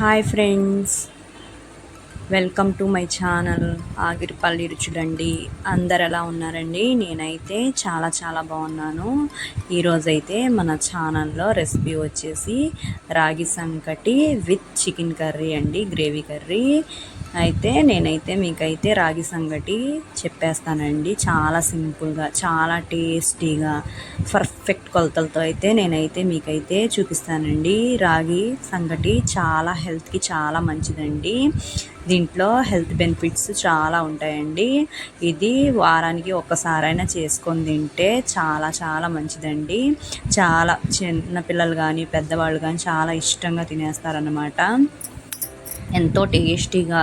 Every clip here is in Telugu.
Hi friends. Welcome to my channel Agiripalli రుచులండి. అందరు ఎలా ఉన్నారండి? నేనైతే చాలా చాలా బాగున్నాను. ఈరోజైతే మన ఛానల్లో రెసిపీ వచ్చేసి ragi sankati with chicken curry అండి గ్రేవీ కర్రీ. అయితే నేనైతే మీకైతే రాగి సంగటి చెప్పేస్తానండి. చాలా సింపుల్గా చాలా టేస్టీగా పర్ఫెక్ట్ కొలతలతో అయితే నేనైతే మీకైతే చూపిస్తానండి. రాగి సంగటి చాలా హెల్త్కి చాలా మంచిదండి. దీంట్లో హెల్త్ బెనిఫిట్స్ చాలా ఉంటాయండి. ఇది వారానికి ఒక్కసారైనా చేసుకొని తింటే చాలా చాలా మంచిదండి. చాలా చిన్న పిల్లలు కానీ పెద్దవాళ్ళు కానీ చాలా ఇష్టంగా తినేస్తారన్నమాట. ఎంతో టేస్టీగా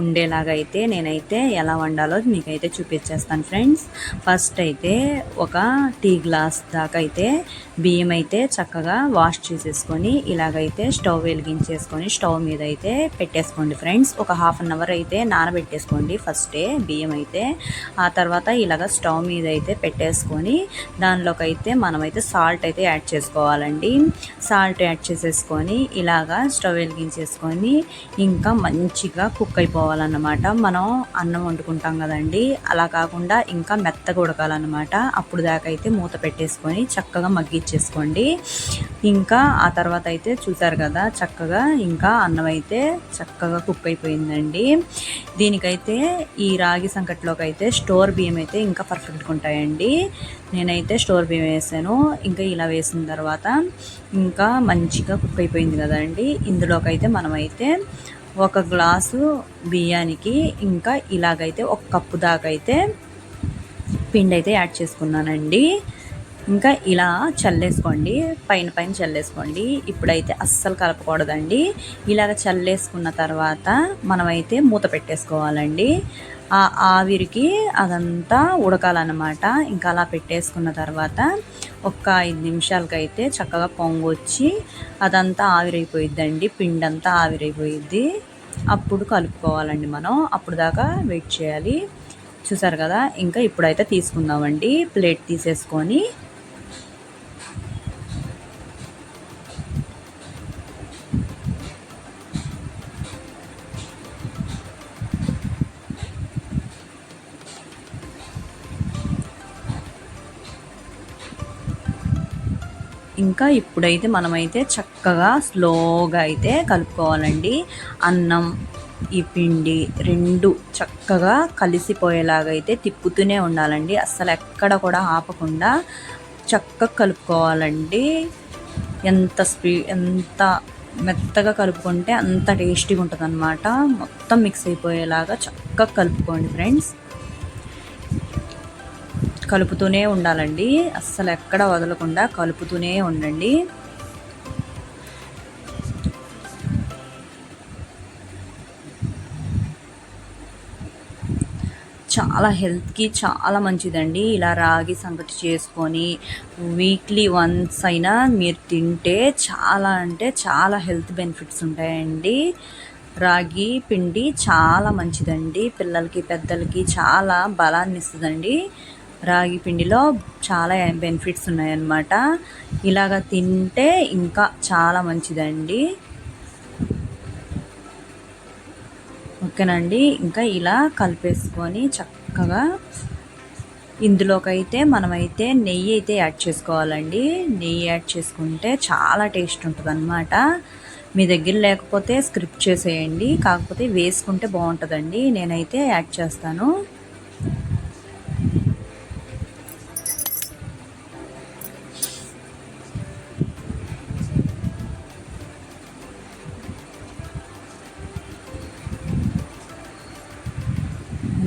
ఉండేలాగా అయితే నేనైతే ఎలా వండాలో మీకైతే చూపించేస్తాను ఫ్రెండ్స్. ఫస్ట్ అయితే ఒక టీ గ్లాస్ దాకా అయితే బియ్యం అయితే చక్కగా వాష్ చేసేసుకొని ఇలాగైతే స్టవ్ వెలిగించేసుకొని స్టవ్ మీద అయితే పెట్టేసుకోండి ఫ్రెండ్స్. ఒక హాఫ్ అన్ అవర్ అయితే నానబెట్టేసుకోండి ఫస్టే బియ్యం అయితే. ఆ తర్వాత ఇలాగ స్టవ్ మీద అయితే పెట్టేసుకొని దానిలోకి అయితే మనమైతే సాల్ట్ అయితే యాడ్ చేసుకోవాలండి. సాల్ట్ యాడ్ చేసేసుకొని ఇలాగా స్టవ్ వెలిగించేసుకొని ఇంకా మంచిగా కుక్ అయిపోవాలన్నమాట మనం అన్నం వండుకుంటాం కదండి. అలా కాకుండా ఇంకా మెత్తగా ఉడకాలన్నమాట. అప్పుడు దాకా అయితే మూత పెట్టేసుకొని చక్కగా మగ్గిచ్చేసుకోండి. ఇంకా ఆ తర్వాత అయితే చూసారు కదా చక్కగా ఇంకా అన్నం అయితే చక్కగా కుక్ అయిపోయిందండి దీనికైతే ఈ రాగి సంకట్లోకి అయితే స్టోర్ బియ్యం అయితే ఇంకా పర్ఫెక్ట్గా ఉంటాయండి. నేనైతే స్టోర్ బియ్యం వేసాను. ఇంకా ఇలా వేసిన తర్వాత ఇంకా మంచిగా కుక్ అయిపోయింది కదండి. ఇందులోకి అయితే మనమైతే ఒక గ్లాసు బియ్యానికి ఇంకా ఇలాగైతే ఒక కప్పు దాకా అయితే పిండి అయితే యాడ్ చేసుకున్నానండి. ఇంకా ఇలా చల్లేసుకోండి పైన పైన చల్లేసుకోండి. ఇప్పుడైతే అస్సలు కలపకూడదండి. ఇలాగ చల్లేసుకున్న తర్వాత మనమైతే మూత పెట్టేసుకోవాలండి. ఆ ఆవిరికి అదంతా ఉడకాలన్నమాట. ఇంకా అలా పెట్టేసుకున్న తర్వాత ఒక ఐదు నిమిషాలకైతే చక్కగా పొంగు వచ్చి అదంతా ఆవిరైపోయిద్దండి. పిండి అంతా ఆవిరైపోయిద్ది. అప్పుడు కలుపుకోవాలండి మనం. అప్పుడు దాకా వెయిట్ చేయాలి. చూసారు కదా? ఇంకా ఇప్పుడైతే తీసుకుందామండి. ప్లేట్ తీసేసుకొని ఇంకా ఇప్పుడైతే మనమైతే చక్కగా స్లోగా అయితే కలుపుకోవాలండి. అన్నం ఈ పిండి రెండు చక్కగా కలిసిపోయేలాగా అయితే తిప్పుతూనే ఉండాలండి. అస్సలు ఎక్కడ కూడా ఆపకుండా చక్కగా కలుపుకోవాలండి. ఎంత స్పీ ఎంత మెత్తగా కలుపుకుంటే అంత టేస్టీగా ఉంటుంది అనమాట మొత్తం మిక్స్ అయిపోయేలాగా చక్కగా కలుపుకోండి ఫ్రెండ్స్. కలుపుతూనే ఉండాలండి. అస్సలు ఎక్కడ వదలకుండా కలుపుతూనే ఉండండి. చాలా హెల్త్కి చాలా మంచిదండి. ఇలా రాగి సంగటి చేసుకొని వీక్లీ వన్స్ అయినా మీరు తింటే చాలా అంటే చాలా హెల్త్ బెనిఫిట్స్ ఉంటాయండి. రాగి పిండి చాలా మంచిదండి. పిల్లలకి పెద్దలకి చాలా బలాన్ని ఇస్తుందండి రాగి పిండిలో చాలా బెనిఫిట్స్ ఉన్నాయన్నమాట. ఇలాగ తింటే ఇంకా చాలా మంచిదండి. ఓకేనండి ఇంకా ఇలా కలిపేసుకొని చక్కగా ఇందులోకైతే మనమైతే నెయ్యి అయితే యాడ్ చేసుకోవాలండి. నెయ్యి యాడ్ చేసుకుంటే చాలా టేస్ట్ ఉంటుంది అనమాట మీ దగ్గర లేకపోతే స్క్రిప్ట్ చేసేయండి కాకపోతే వేసుకుంటే బాగుంటుందండి. నేనైతే యాడ్ చేస్తాను.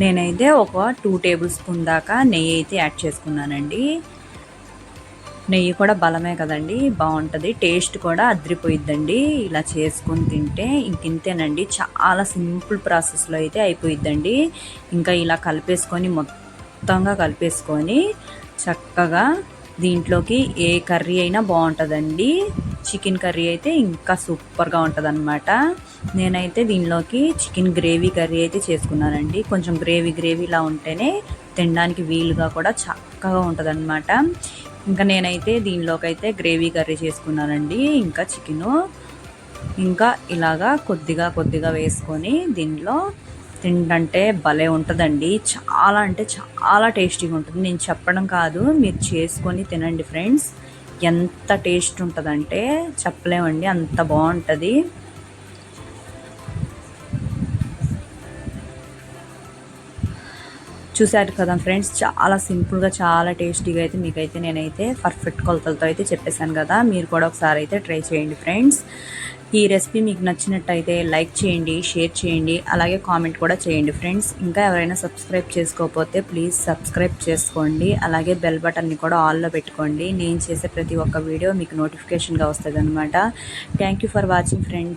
నేనైతే ఒక టూ టేబుల్ స్పూన్ దాకా నెయ్యి అయితే యాడ్ చేసుకున్నానండి. నెయ్యి కూడా బలమే కదండి బాగుంటుంది. టేస్ట్ కూడా అద్రిపోయిద్దండి. ఇలా చేసుకొని తింటే ఇంకింతేనండి చాలా సింపుల్ ప్రాసెస్లో అయితే అయిపోయిద్దండి. ఇంకా ఇలా కలిపేసుకొని మొత్తంగా కలిపేసుకొని చక్కగా దీంట్లోకి ఏ కర్రీ అయినా బాగుంటుందండి. చికెన్ కర్రీ అయితే ఇంకా సూపర్గా ఉంటుంది అనమాట నేనైతే దీనిలోకి చికెన్ గ్రేవీ కర్రీ అయితే చేసుకున్నానండి. కొంచెం గ్రేవీ గ్రేవీలా ఉంటేనే తినడానికి వీలుగా కూడా చక్కగా ఉంటుంది అనమాట ఇంకా నేనైతే దీనిలోకి అయితే గ్రేవీ కర్రీ చేసుకున్నానండి. ఇంకా చికెను ఇంకా ఇలాగా కొద్దిగా కొద్దిగా వేసుకొని దీనిలో తింటంటే భలే ఉంటుందండి. చాలా అంటే చాలా టేస్టీగా ఉంటుంది నేను చెప్పడం కాదు మీరు చేసుకొని తినండి ఫ్రెండ్స్. ఎంత టేస్ట్ ఉంటుందంటే చెప్పలేమండి అంత బాగుంటుంది. చూశారు కదా ఫ్రెండ్స్ చాలా సింపుల్గా చాలా టేస్టీగా అయితే మీకైతే నేనైతే పర్ఫెక్ట్ కొలతలతో అయితే చెప్పేశాను కదా. మీరు కూడా ఒకసారి అయితే ట్రై చేయండి ఫ్రెండ్స్. ఈ రెసిపీ మీకు నచ్చినట్టయితే లైక్ చేయండి షేర్ చేయండి అలాగే కామెంట్ కూడా చేయండి ఫ్రెండ్స్. ఇంకా ఎవరైనా సబ్స్క్రైబ్ చేసుకోకపోతే ప్లీజ్ సబ్స్క్రైబ్ చేసుకోండి అలాగే బెల్ బటన్ని కూడా ఆల్లో పెట్టుకోండి. నేను చేసే ప్రతి ఒక్క వీడియో మీకు నోటిఫికేషన్గా వస్తుంది అనమాట థ్యాంక్ ఫర్ వాచింగ్ ఫ్రెండ్స్.